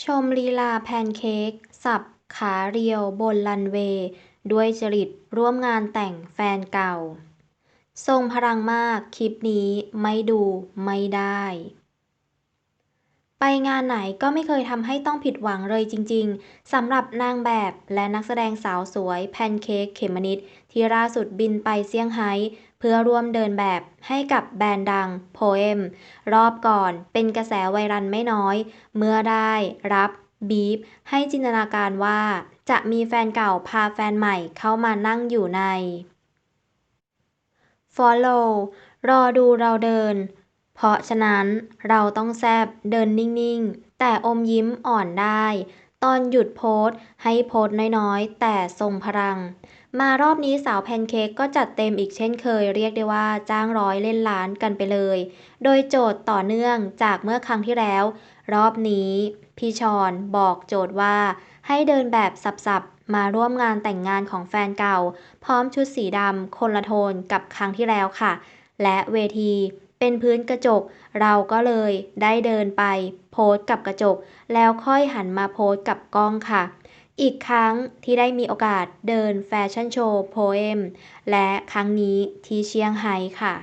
ชมลีลาแพนเค้กสับขาเรียวบนรันเวย์ด้วยจริตร่วมงานแต่งแฟนเก่า ทรงพลังมากคลิปนี้ไม่ดูไม่ได้ ไปงานไหนก็ไม่เคยทำให้ต้องผิดหวังเลยจริงๆสำหรับนางแบบและนักแสดงสาวสวยแพนเค้กเขมนิดที่ล่าสุดบินไปเซี่ยงไฮ้ เพื่อร่วมเดินแบบให้กับแบรนด์ดังโพเอมรอบก่อนเป็นกระแสไวรัลไม่น้อย เมื่อได้รับบีฟให้จินตนาการว่า จะมีแฟนเก่าพาแฟนใหม่เข้ามานั่งอยู่ใน Follow รอดูเราเดิน เพราะฉะนั้นเราต้องแซบเดินนิ่ง ๆ แต่อมยิ้มอ่อนได้ ตอนหยุดโพสต์ ให้โพสต์น้อยๆ แต่ทรงพลัง มารอบนี้สาวแพนเค้กก็จัดเต็มอีกเช่นเคย เรียกได้ว่าจ้างร้อยเล่นล้านกันไปเลย โดยโจทย์ต่อเนื่องจากเมื่อครั้งที่แล้ว รอบนี้ พี่ชอนบอกโจทย์ว่า ให้เดินแบบสับๆ มาร่วมงานแต่งงานของแฟนเก่า พร้อมชุดสีดำคนละโทนกับครั้งที่แล้วค่ะ และเวที เป็นพื้นกระจก เราก็เลยได้เดินไปโพสกับกระจก แล้วค่อยหันมาโพสกับกล้องค่ะ อีกครั้งที่ได้มีโอกาสเดินแฟชั่นโชว์โพเอมและครั้งนี้ที่เชียงไฮ้ค่ะ